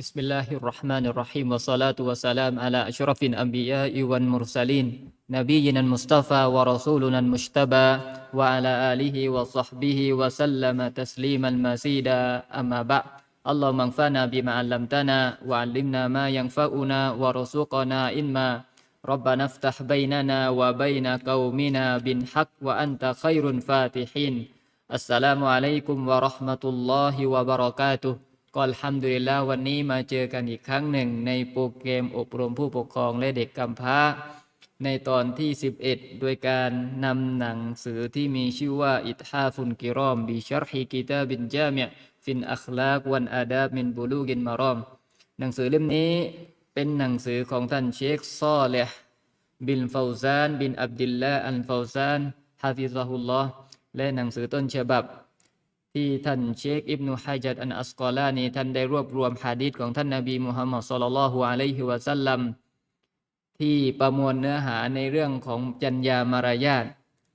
بسم الله الرحمن الرحيم والصلاة والسلام على أشرف الأنبياء والمرسلين نبينا المصطفى ورسولنا المجتبى وعلى آله وصحبه وسلم تسليما مزيدا أما بعد اللهم انفعنا بما علمتنا وعلمنا ما ينفعنا وارزقنا علما ربنا افتح بيننا وبين قومنا بالحق وأنت خير الفاتحين السلام عليكم ورحمة الله وبركاته ก็อัลฮัมดุลิลาวันนี้มาเจอกันอีกครั้งหนึ่ง ในโปรแกรมอบรมผู้ปกครองและเด็กกำพร้า ในตอนที่ 11 โดยการนำหนังสือที่มีชื่อว่าอิทฮาฟุนกิรอมบิชรฮิกิตาบินจามิฟินอัคลากวันอาดาบมินบูลูกินมารอม หนังสือเล่มนี้เป็นหนังสือของท่านเชคซอเลห์บินฟาวซาน บินอับดิลลาอันฟาวซานฮาฟิซะฮุลลอฮ์และหนังสือต้นฉบับ ที่ท่านเชคอิบนุฮะจัดอันอัสกอลานีท่านได้รวบรวมฮะดีษของท่านนบีมุฮัมมัดศ็อลลัลลอฮุอะลัยฮิวะสัลลัมที่ประมวลเนื้อหาในเรื่องของจัญญามารยาท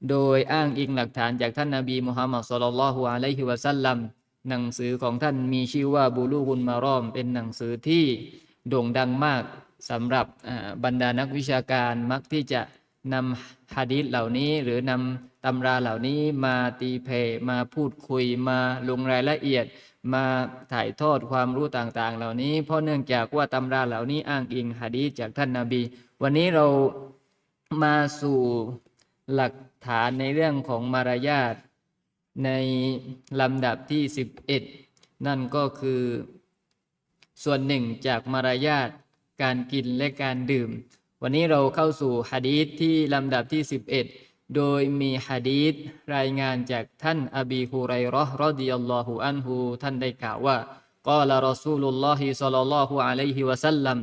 โดยอ้างอิงหลักฐานจากท่านนบีมุฮัมมัดศ็อลลัลลอฮุอะลัยฮิวะสัลลัมหนังสือของท่านมีชื่อว่าบูลูกุนมารอม เป็นหนังสือที่โด่งดังมากสำหรับบรรดานักวิชาการมักที่จะ นำฮะดีษเหล่านี้หรือนำตำราเหล่านี้มาตีเพมาพูดคุยมาลงรายละเอียด มาถ่ายทอดความรู้ต่างๆ เหล่านี้ เพราะเนื่องจากว่าตำราเหล่านี้อ้างอิงฮะดีษจากท่านนาบี วันนี้เรามาสู่หลักฐานในเรื่องของมารยาทในลำดับที่ 11 นั่นก็คือส่วนหนึ่งจากมารยาทการกินและการดื่ม วันนี้เราเข้าสู่ฮะดีษที่ลำดับที่ 11 โดยมีฮะดีษรายงานจากท่านอบีฮุไรราะห์รดิยัลลอฮุอันฮูท่านได้กล่าวว่ากาลรอซูลุลลอฮิศ็อลลัลลอฮุอะลัยฮิวะสัลลัม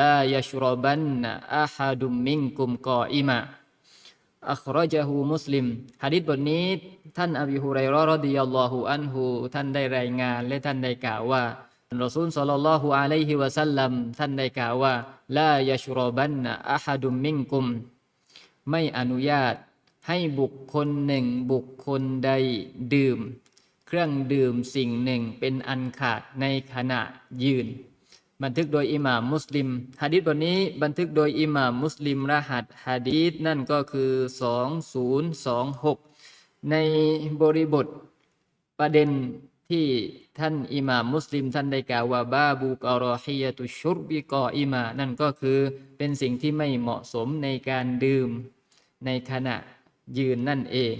ลายัชรบันอะฮัดุมมินกุมกออิมะอัครจฮูมุสลิมฮะดีษบทนี้ ท่านอบีฮุไรราะห์รดิยัลลอฮุอันฮูท่านได้รายงานและท่านได้กล่าวว่า รอซูลศ็อลลัลลอฮุอะลัยฮิวะสัลลัมท่านได้กล่าวว่าลายัชรบันอะฮัดุมมินกุม ไม่อนุญาตให้บุคคลหนึ่งบุคคลใดดื่ม เครื่องดื่มสิ่งหนึ่งเป็นอันขาดในขณะยืน บันทึกโดยอิหม่ามมุสลิมฮะดีษบทนี้บันทึกโดยอิหม่ามมุสลิมรหัสฮะดีษนั่นก็คือ 2026 ในบริบทประเด็น ที่ท่านอิหม่ามมุสลิมท่านได้กล่าวว่าบาบูกอรอฮียตุชุรบิกออิมา นั่นก็คือเป็นสิ่งที่ไม่เหมาะสมในการดื่มในขณะยืนนั่นเอง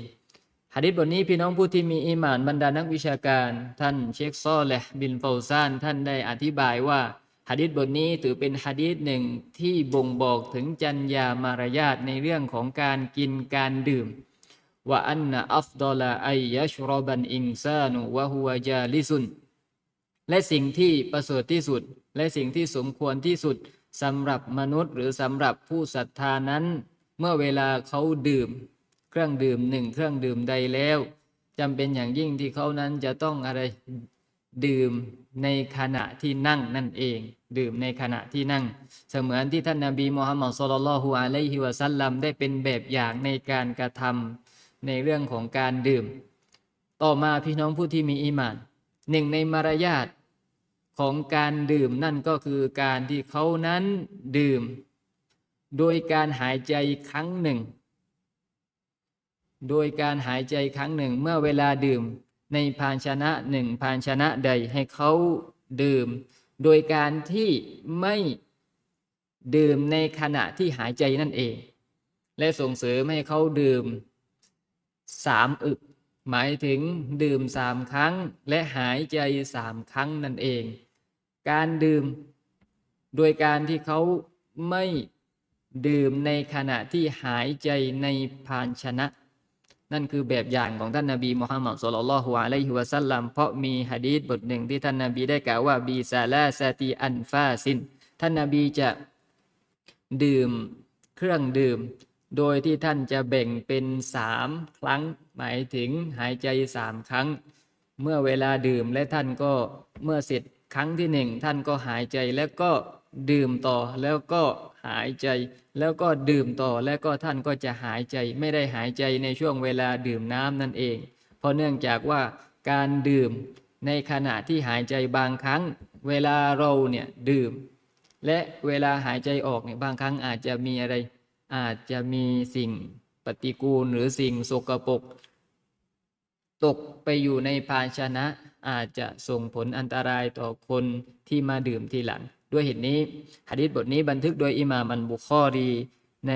หะดิษบทนี้พี่น้องผู้ที่มีอิมานบรรดานักวิชาการ ท่านเชคซอและบินฟาซาน ท่านได้อธิบายว่าหะดิษบทนี้ถือเป็นหะดีษหนึ่งที่บ่งบอกถึงจัญญามารยาทในเรื่องของการกินการดื่ม ว่าอันนะอัฟดอลาไอยัชรบันอิงซานุวะฮุวจาลิซุนและสิ่งที่ประเสริฐที่สุด และสิ่งที่สมควรที่สุดสำหรับมนุษย์หรือสำหรับผู้ศรัทธานั้น เมื่อเวลาเขาดื่ม เครื่องดื่มหนึ่งเครื่องดื่มใดแล้วจำเป็นอย่างยิ่งที่เขานั้นจะต้องอะไรดื่มในขณะที่นั่งนั่นเอง ดื่มในขณะที่นั่ง เสมือนที่ท่านนาบีมุฮัมมัดสุลลัลฮุอะลัยฮิวะสัลลัมได้เป็นแบบอย่างในการกระทำ ในเรื่องของการดื่ม ต่อมาพี่น้องผู้ที่มีอีมานหนึ่งในมารยาทของการดื่มนั่นก็คือการที่เขานั้นดื่ม โดยการหายใจครั้งหนึ่ง โดยการหายใจครั้งหนึ่งเมื่อเวลาดื่มในภาชนะหนึ่งภาชนะใดให้เขาดื่ม โดยการที่ไม่ดื่มในขณะที่หายใจนั่นเอง และส่งเสริมให้เขาดื่ม สามอึก หมายถึงดื่มสามครั้ง และหายใจสามครั้งนั่นเอง การดื่ม โดยการที่เขาไม่ดื่มในขณะที่หายใจในภาชนะ นั่นคือแบบอย่างของท่านนาบีมุฮัมมัดสุลลัลฮุอะลัยฮิวะสัลลัมเพราะมีฮะดีษบทหนึ่งที่ท่านนาบีได้กล่าวว่าบีซาลาซาตีอันฟาซิน ท่านนาบีจะดื่มเครื่องดื่ม โดยที่ท่านจะแบ่งเป็นสามครั้ง หมายถึงหายใจสามครั้ง เมื่อเวลาดื่มและท่านก็เมื่อเสร็จครั้งที่หนึ่งท่านก็หายใจแล้วก็ดื่มต่อแล้วก็หายใจ แล้วก็ดื่มต่อแล้วก็ท่านก็จะหายใจไม่ได้หายใจในช่วงเวลาดื่มน้ำนั่นเอง เพราะเนื่องจากว่าการดื่มในขณะที่หายใจบางครั้ง เวลาเราเนี่ยดื่ม และเวลาหายใจออกเนี่ยบางครั้งอาจจะมีอะไร อาจจะมีสิ่งปฏิกูลหรือสิ่งสกปรกตกไปอยู่ในภาชนะ อาจจะส่งผลอันตรายต่อคนที่มาดื่มทีหลัง ด้วยเหตุนี้หะดีษบทนี้บันทึกโดยอิหม่ามันบุคอรีใน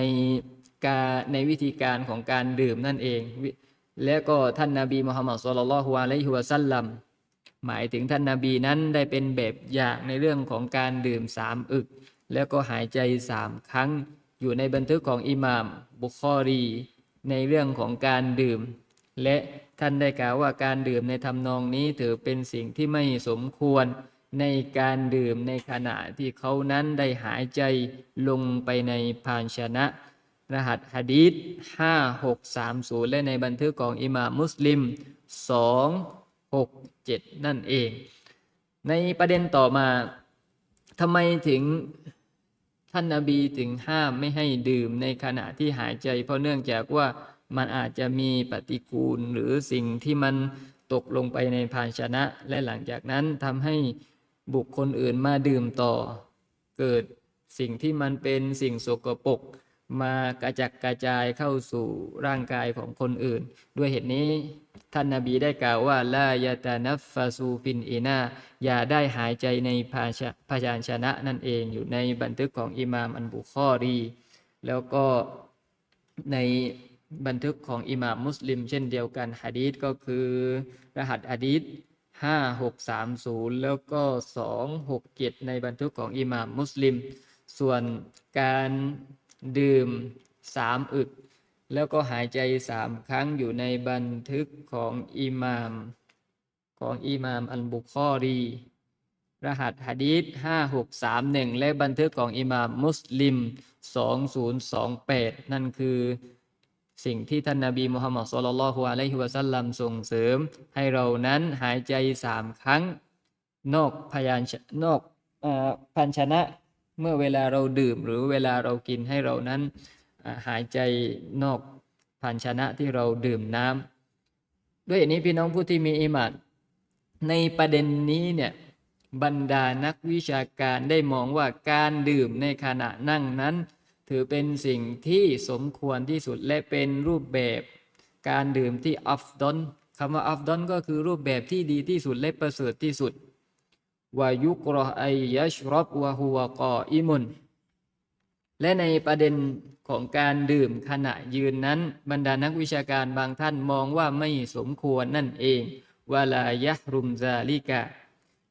กาในวิธีการของการดื่มนั่นเอง และก็ท่านนาบีมุฮัมมัดสุลลัลฮุอะลัยฮิวะซัลลัมหมายถึงท่านนาบีนั้นได้เป็นแบบอย่างในเรื่องของการดื่มสามอึก แล้วก็หายใจสามครั้ง อยู่ในบันทึกของอิหม่ามบุคอรี ในเรื่องของการดื่ม และท่านได้กล่าวว่าการดื่มในทำนองนี้ถือเป็นสิ่งที่ไม่สมควรในการดื่มในขณะที่เขานั้นได้หายใจลงไปในภาชนะ รหัสหะดีษ5630 และในบันทึกของอิหม่ามมุสลิม 267 นั่นเอง ในประเด็นต่อมาทำไมถึง ท่านนาบีถึงห้ามไม่ให้ดื่มในขณะที่หายใจ เพราะเนื่องจากว่ามันอาจจะมีปฏิกูลหรือสิ่งที่มันตกลงไปในภาชนะ และหลังจากนั้นทำให้บุคคลอื่นมาดื่มต่อ เกิดสิ่งที่มันเป็นสิ่งสกปรก มากระจัดกระจายเข้าสู่ร่างกายของคนอื่น ด้วยเหตุนี้ท่านนาบีได้กล่าวว่าลายาตานัฟฟาซูฟินอีนาอย่าได้หายใจในภาชภาชนะนั่นเองอยู่ในบันทึกของอิหม่ามอันบุคอรี แล้วก็ในบันทึกของอิหม่ามมุสลิม เช่นเดียวกันฮะดีษก็คือ รหัสฮะดีษ5630 แล้วก็ 267 ในบันทึกของอิหม่ามมุสลิม ส่วนการ ดื่มสามอึก แล้วก็หายใจสามครั้งอยู่ในบันทึกของอิหม่าม ของอิหม่ามอัลบุคอรี รหัสฮะดีษ5631 และบันทึกของอิหม่ามมุสลิม 2028 นั่นคือสิ่งที่ท่านนาบีมุฮัมมัดสุลลัลฮุอะลัยฮิวะสัลลัมส่งเสริม ให้เรานั้นหายใจสามครั้ง นอกพยานนอกอพันชนะ เมื่อเวลาเราดื่มหรือเวลาเรากินให้เรานั้นหายใจนอกภาชนะที่เราดื่มน้ำด้วยอย่างนี้พี่น้องผู้ที่มีอิมานในประเด็นนี้เนี่ยบรรดานักวิชาการได้มองว่าการดื่มในขณะนั่งนั้น ถือเป็นสิ่งที่สมควรที่สุดและเป็นรูปแบบ การดื่มที่อัฟดอนคำว่าอัฟดอนก็คือรูปแบบที่ดีที่สุดและประเสริฐที่สุด วายุกรอไอยชรบวะฮุวกออิมุนและในประเด็นของการดื่มขณะยืนนั้น บรรดานักวิชาการบางท่านมองว่าไม่สมควรนั่นเองวาลายะรุมซาลิกะ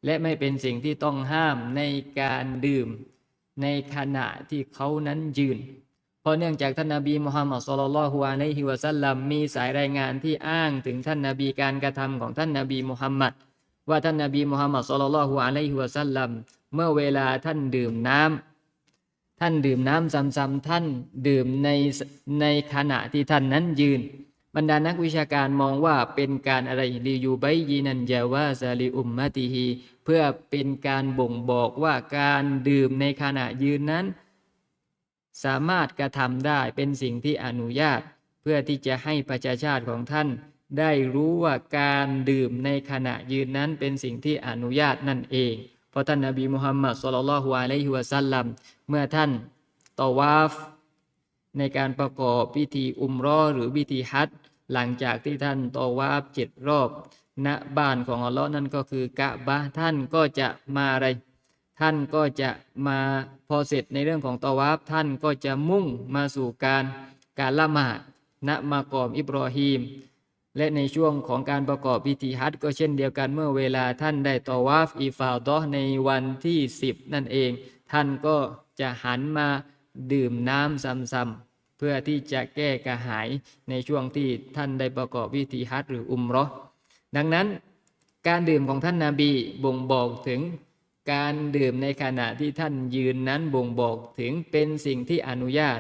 และไม่เป็นสิ่งที่ต้องห้ามในการดื่มในขณะที่เขานั้นยืน เพราะเนื่องจากท่านนาบีมุฮัมมัดสุลลัลฮุอะลัยฮิวะสัลลัมมีสายรายงานที่อ้างถึงท่านนาบีการกระทำของท่านนาบีมุฮัมมัด ว่าท่านนาบีมุฮัมมัดสุลลัลฮุอะลัยฮิวะสัลลัมเมื่อเวลาท่านดื่มน้ำท่านดื่มน้ำซ้ำๆท่านดื่มในในขณะที่ท่านนั้นยืน บรรดานักวิชาการมองว่าเป็นการอะไรลียูไบยีนันยาวาซาลิอุมมาติฮีเพื่อเป็นการบ่งบอกว่าการดื่มในขณะยืนนั้น สามารถกระทำได้เป็นสิ่งที่อนุญาต เพื่อที่จะให้ประชาชาติของท่าน ได้รู้ว่าการดื่มในขณะยืนนั้นเป็นสิ่งที่อนุญาตนั่นเอง เพราะท่านนบีมุฮัมมัดสุลลัลลอฮุอะลัยฮิวะสัลลัมเมื่อท่านตอวาฟ ในการประกอบพิธีอุมรอหรือพิธีฮัจหลังจากที่ท่านตอวาฟเจ็ดรอบณบ้านของอัลลอฮ์นั่นก็คือกะบะท่านก็จะมาอะไร ท่านก็จะมาพอเสร็จในเรื่องของตอวาฟท่านก็จะมุ่งมาสู่การการละหมาดณมากอมอิบรอฮีม และในช่วงของการประกอบพิธีฮัจก็เช่นเดียวกันเมื่อเวลาท่านได้ตอวาฟอีฟาวดอในวันที่ 10 นั่นเอง ท่านก็จะหันมาดื่มน้ำซ้ำๆเพื่อที่จะแก้กระหายในช่วงที่ท่านได้ประกอบพิธีฮัจหรืออุมราะห์ดังนั้นการดื่มของท่านนาบีบ่งบอกถึงการดื่มในขณะที่ท่านยืนนั้นบ่งบอกถึงเป็นสิ่งที่อนุญาต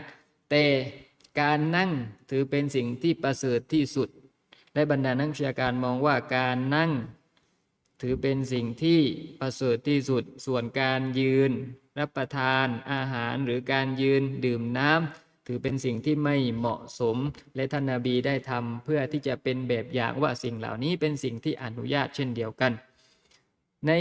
แต่การนั่งถือเป็นสิ่งที่ประเสริฐที่สุด และบรรดานักวิชาการมองว่าการนั่ง ถือเป็นสิ่งที่ประเสริฐที่สุดส่วนการยืน รับประทานอาหารหรือการยืนดื่มน้ำถือเป็นสิ่งที่ไม่เหมาะสม และท่านนาบีได้ทำเพื่อที่จะเป็นแบบอย่างว่าสิ่งเหล่านี้เป็นสิ่งที่อนุญาตเช่นเดียวกัน ใน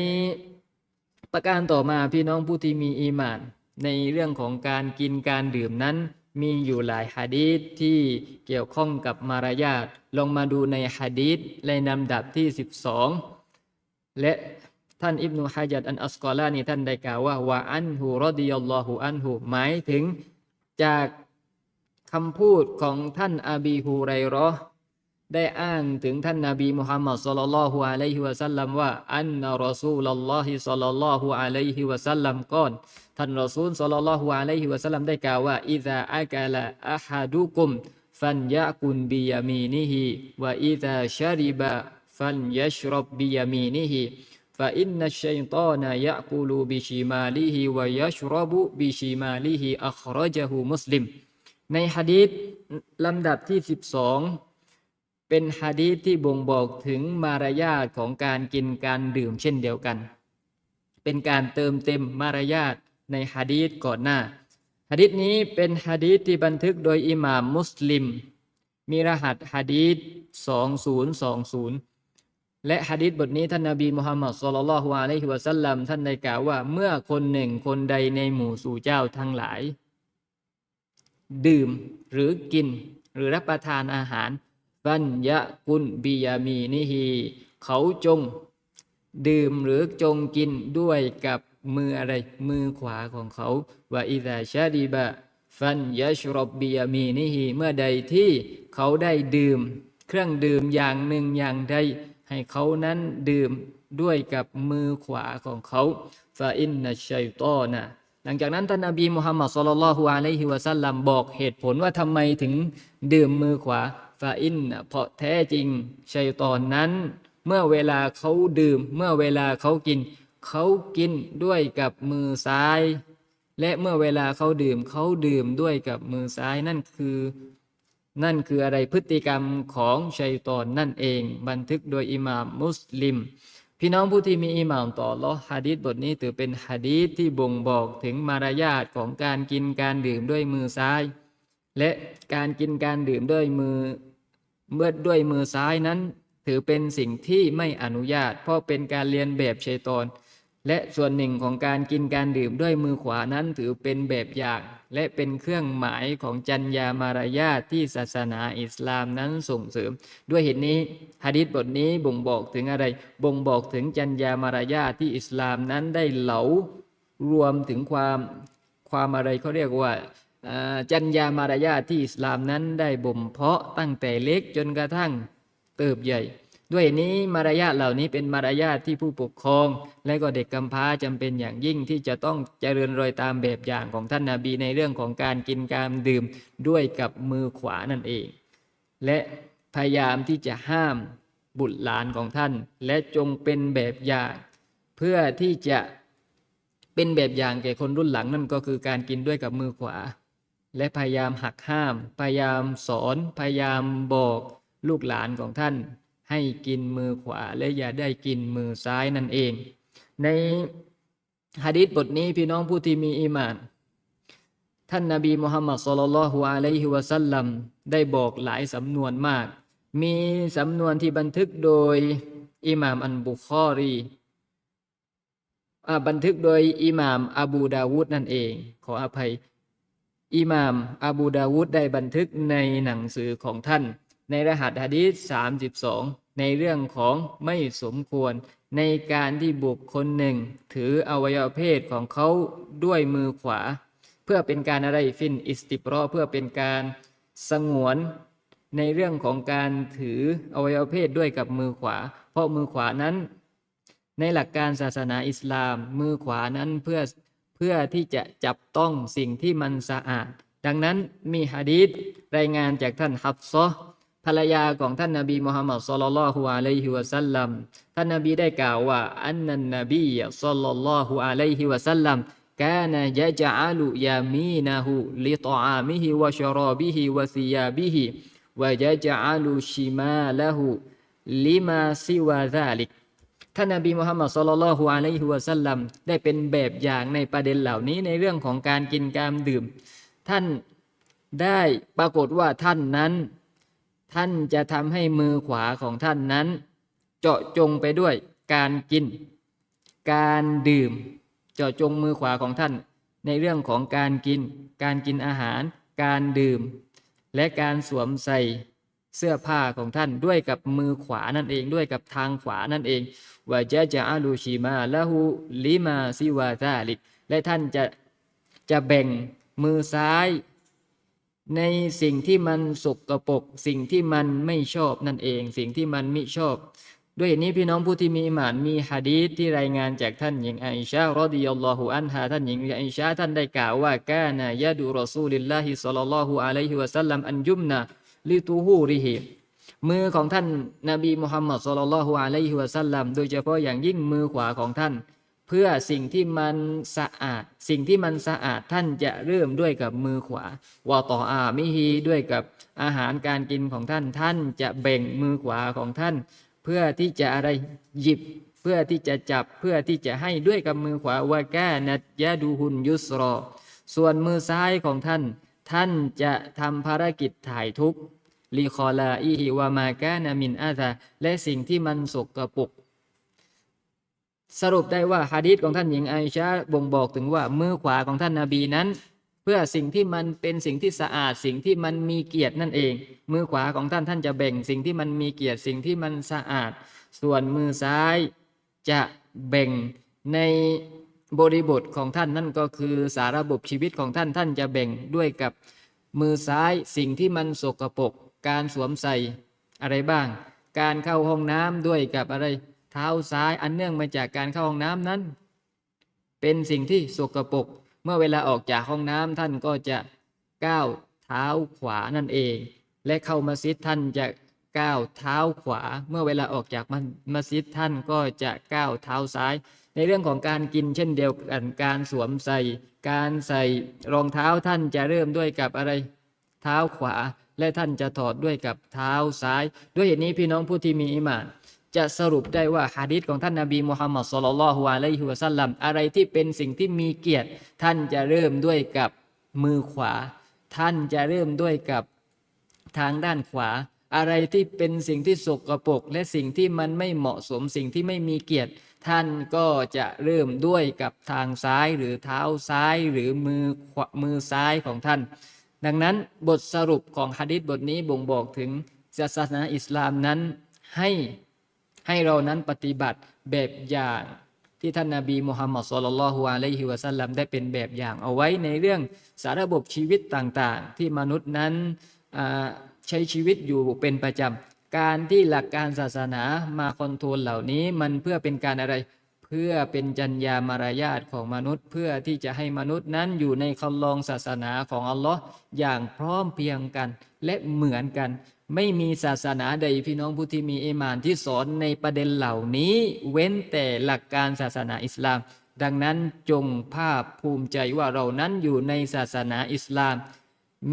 ประการต่อมาพี่น้องผู้ที่มีอีมาน ในเรื่องของการกินการดื่มนั้น มีอยู่หลายฮะดีษที่เกี่ยวข้องกับมารยาทลองมาดูในฮะดีษในลำดับที่ 12 และท่านอิบนุฮะจัดอันอัสกอลานีท่านได้กล่าวว่าวะอันฮูรอดิยัลลอฮุอันฮูหมายถึงจากคำพูดของท่านอบีฮูไรรอ ได้อ้างถึงท่านนาบีมุฮัมมัดสลลัลลอฮุอะลัยฮิวะสัลลัมว่าอันนารอซูลลอฮิสลลัลลอฮุอะลัยฮิวะสัลลัมก่อนท่านรอซูลสลลัลลอฮุอะลัยฮิวะสัลลัมได้กล่าวว่าอิซาอักละอะฮาดุกุมฟันยะกุนบิยามีนิฮิวะอิซาชาริบะฟันยัชรบบิยามีนิฮิฟาอินนัชชัยตานะยะกูลูบิชิมาลิฮิวะยัชรบุบิชิมาลิฮิอัครจฮุมุสลิมในฮะดีษลำดับที่สิบสอง เป็นฮะดีษที่บ่งบอกถึงมารยาทของการกินการดื่มเช่นเดียวกัน เป็นการเติมเต็มมารยาทในฮะดีษก่อนหน้าฮะดีษนี้เป็นฮะดีษที่บันทึกโดยอิหม่ามมุสลิม มีรหัสฮะดีษ2020 และฮะดีษบทนี้ท่านนบีมุฮัมมัดศ็อลลัลฮุอะลัยฮิวะสัลลัมท่านได้กล่าวว่าเมื่อคนหนึ่งคนใดในหมู่สู่เจ้าทั้งหลาย ดื่มหรือกินหรือรับประทานอาหาร ฟันยะกุนบิยามีนิฮีเขาจง ดื่มหรือจงกินด้วยกับมืออะไร มือขวาของเขาว่าอิซาชาดีบะฟันยะชรบบิยามีนิฮีเมื่อใดที่เขาได้ดื่ม เครื่องดื่มอย่างหนึ่งอย่างใดให้เขานั้นดื่มด้วยกับมือขวาของเขาฟาอินนัชัยตอนะหลังจากนั้นท่านนบีมุฮัมมัดสุลลัลฮุอะลัยฮิวะสัลลัมบอกเหตุผลว่าทำไมถึงดื่มมือขวา ฟาอินเพราะแท้จริงชัยตอนนั้น เมื่อเวลาเขาดื่ม เมื่อเวลาเขากิน เขากินด้วยกับมือซ้าย และเมื่อเวลาเขาดื่มเขาดื่มด้วยกับมือซ้ายนั่นคือ นั่นคืออะไรพฤติกรรมของชัยตอนนั่นเอง บันทึกโดยอิหม่ามมุสลิม พี่น้องผู้ที่มีอิหม่ามต่อลอฮะดีษบทนี้ถือเป็นฮะดีษที่บ่งบอกถึงมารยาทของการกินการดื่มด้วยมือซ้ายและการกินการดื่มด้วยมือ เมื่อด้วยมือซ้ายนั้น ถือเป็นสิ่งที่ไม่อนุญาต เพราะเป็นการเรียนแบบชัยตอนและส่วนหนึ่งของการกินการดื่มด้วยมือขวานั้นถือเป็นแบบอย่าง และเป็นเครื่องหมายของจัญญามารยาทที่ศาสนาอิสลามนั้นส่งเสริม ด้วยเหตุนี้ฮะดิษบทนี้บ่งบอกถึงอะไร บ่งบอกถึงจัญญามารยาทที่อิสลามนั้นได้เหลารวมถึงความความอะไรเขาเรียกว่า จัญญามารยาทที่อิสลามนั้นได้บ่มเพาะตั้งแต่เล็กจนกระทั่งเติบใหญ่ ด้วยนี้มารยาทเหล่านี้เป็นมารยาทที่ผู้ปกครอง และก็เด็กกำพร้าจำเป็นอย่างยิ่งที่จะต้องเจริญรอยตามแบบอย่างของท่านนาบีในเรื่องของการกินการดื่มด้วยกับมือขวานั่นเอง และพยายามที่จะห้ามบุตรหลานของท่าน และจงเป็นแบบอย่างเพื่อที่จะเป็นแบบอย่างแก่คนรุ่นหลังนั่นก็คือการกินด้วยกับมือขวา และพยายามหักห้าม พยายามสอน พยายามบอกลูกหลานของท่าน ให้กินมือขวาและอย่าได้กินมือซ้ายนั่นเอง ในฮะดีษบทนี้พี่น้องผู้ที่มีอีมาน ท่านนาบีมุฮัมมัดสุลลัลฮุอะลัยฮิวะสัลลัมได้บอกหลายสำนวนมาก มีสำนวนที่บันทึกโดยอิหม่ามอันบุคอรีบันทึกโดยอิหม่ามอบูดาวูดนั่นเอง ขออภัย อิหม่ามอาบูดาวูดได้บันทึกในหนังสือของท่าน ในรหัสฮะดีษ32 ในเรื่องของไม่สมควร ในการที่บุคคลหนึ่ง ถืออวัยวะเพศของเขาด้วยมือขวา เพื่อเป็นการอะไรฟินอิสติปรอเพื่อเป็นการสงวนในเรื่องของการถืออวัยวะเพศด้วยกับมือขวา เพราะมือขวานั้น ในหลักการศาสนาอิสลาม มือขวานั้นเพื่อ พื่อที่จะจับต้องสิ่งที่มันสะอาด ดังนั้นมีฮะดีษรายงานจากท่านฮับซอภรรยาของท่านนาบีมุฮัมมัดสุลลัลฮุอะลัยฮิวะสัลลัมท่านนาบีได้กล่าวว่าอันนันนบีสุลลัลฮุอะลัยฮิวะสัลลัมกานยะจัลุยามีนะฮูลิตอามิฮิวะชรอบิฮิวะซิยาบิฮิวะยะจัลุชิมาละฮูลิมาซิวะซาลิก ท่านนบีมุฮัมมัดศ็อลลัลฮุอะลัยฮิวะสัลลัมได้เป็นแบบอย่างในประเด็นเหล่านี้ในเรื่องของการกินการดื่ม ท่านได้ปรากฏว่าท่านนั้น ท่านจะทำให้มือขวาของท่านนั้น เจาะจงไปด้วยการกิน การดื่ม เจาะจงมือขวาของท่าน ในเรื่องของการกิน การกินอาหาร การดื่ม และการสวมใส่ เสื้อผ้าของท่านด้วยกับมือขวานั่นเองด้วยกับทางขวานั่นเองว่าจะจะอาลูชิมาละหูลิมาซิวาซาลิกและท่านจะจะแบ่งมือซ้าย ในสิ่งที่มันสกปรกสิ่งที่มันไม่ชอบนั่นเอง สิ่งที่มันไม่ชอบ ด้วยเหตุนี้พี่น้องผู้ที่มีอิหมานมีฮะดีษที่รายงานจากท่านหญิงอิชารอดิยัลลอฮุอันฮาท่านหญิงอิชาท่านได้กล่าวว่ากานายะดูรอซูลิลลาฮิศ็อลลัลลอฮุอะลัยฮิวะสัลลัมอันยุมนา ลิตูฮูริฮิมือของท่านนบีมุฮัมมัดศ็อลลัลฮุอะลัยฮิวะสัลลัมโดยเฉพาะอย่างยิ่งมือขวาของท่าน เพื่อสิ่งที่มันสะอาด สิ่งที่มันสะอาดท่านจะเริ่มด้วยกับมือขวาวาต่ออามิฮีด้วยกับอาหารการกินของท่านท่านจะแบ่งมือขวาของท่าน เพื่อที่จะอะไรหยิบ เพื่อที่จะจับเพื่อที่จะให้ด้วยกับมือขวาวาแกนัดยะดูหุนยุสรอส่วนมือซ้ายของท่าน ท่านจะทำภารกิจถ่ายทุกลีคอลาอีฮิวามากานามินอาซาและสิ่งที่มันสกปรกสรุปได้ว่าฮะดีษของท่านหญิงไอชาบ่งบอกถึงว่ามือขวาของท่านนาบีนั้น เพื่อสิ่งที่มันเป็นสิ่งที่สะอาด สิ่งที่มันมีเกียรตินั่นเอง มือขวาของท่านท่านจะแบ่งสิ่งที่มันมีเกียรติสิ่งที่มันสะอาด ส่วนมือซ้ายจะแบ่งใน บริบทของท่านนั่นก็คือสาระบบชีวิตของท่านท่านจะแบ่งด้วยกับมือซ้ายสิ่งที่มันสกปรกการสวมใส่อะไรบ้าง การเข้าห้องน้ำด้วยกับอะไร เท้าซ้ายอันเนื่องมาจากการเข้าห้องน้ำนั้น เป็นสิ่งที่สกปรกเมื่อเวลาออกจากห้องน้ำท่านก็จะก้าวเท้าขวานั่นเอง และเข้ามัสยิดท่านจะก้าวเท้าขวา เมื่อเวลาออกจากมัสยิดท่านก็จะก้าวเท้าซ้าย ในเรื่องของการกินเช่นเดียวกันการสวมใส่ การใส่รองเท้าท่านจะเริ่มด้วยกับอะไร เท้าขวาและท่านจะถอดด้วยกับเท้าซ้าย ด้วยเหตุนี้พี่น้องผู้ที่มีอิมาน จะสรุปได้ว่าฮะดีษของท่านนาบีมุฮัมมัดสุลลัลฮุอะลัยฮิวะสัลลัมอะไรที่เป็นสิ่งที่มีเกียรติ ท่านจะเริ่มด้วยกับมือขวา ท่านจะเริ่มด้วยกับทางด้านขวา อะไรที่เป็นสิ่งที่สกปรกและสิ่งที่มันไม่เหมาะสมสิ่งที่ไม่มีเกียรติ ท่านก็จะเริ่มด้วยกับทางซ้ายหรือเท้าซ้ายหรือมือขวามือซ้ายของท่าน ดังนั้นบทสรุปของฮะดิษบทนี้บ่งบอกถึงศาสนาอิสลามนั้นให้ให้เรานั้นปฏิบัติแบบอย่างที่ท่านนาบีมุฮัมมัดสุลลัลลอฮุอะลัยฮิวะสัลลัมได้เป็นแบบอย่างเอาไว้ในเรื่องสาระบบชีวิตต่างๆ ที่มนุษย์นั้นใช้ชีวิตอยู่เป็นประจำ การที่หลักการศาสนามาคอนโทรลเหล่านี้มันเพื่อเป็นการอะไร เพื่อเป็นจัญญามารยาทของมนุษย์ เพื่อที่จะให้มนุษย์นั้นอยู่ในคัมลองศาสนาของอัลลอฮ์อย่างพร้อมเพียงกันและเหมือนกัน ไม่มีศาสนาใดพี่น้องผู้ที่มีอิมานที่สอนในประเด็นเหล่านี้ เว้นแต่หลักการศาสนาอิสลาม ดังนั้นจงภาคภูมิใจว่าเรานั้นอยู่ในศาสนาอิสลาม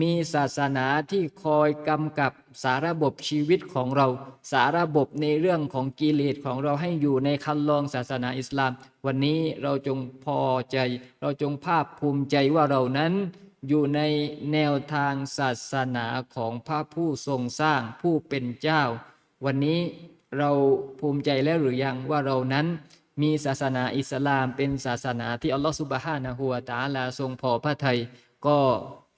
มีศาสนาที่คอยกำกับสาระบบชีวิตของเรา สาระบบในเรื่องของกิเลสของเราให้อยู่ในคันลองศาสนาอิสลาม วันนี้เราจงพอใจ เราจงภาคภูมิใจว่าเรานั้น อยู่ในแนวทางศาสนาของพระผู้ทรงสร้างผู้เป็นเจ้า วันนี้เราภูมิใจแล้วหรือยังว่าเรานั้น มีศาสนาอิสลามเป็นศาสนาที่อัลลอฮฺสุบฮานะฮูวะตาลาทรงพอพระทัยก็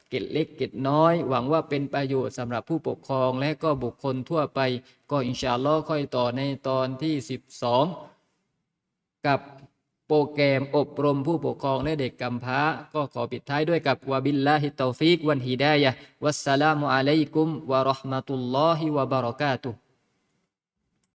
เกตเล็กเกตน้อย หวังว่าเป็นประโยชน์สำหรับผู้ปกครองและก็บุคคลทั่วไป ก็อินชาอัลลอฮ์ค่อยต่อในตอนที่ 12 กับโปรแกรมอบรมผู้ปกครองและเด็กกำพร้า ก็ขอปิดท้ายด้วยกับวาบิลลาฮิตตอฟิกวันฮิดายะวัสสลามุอะลัยกุมวะราะห์มะตุลลอฮิวะบะเราะกาตุฮ์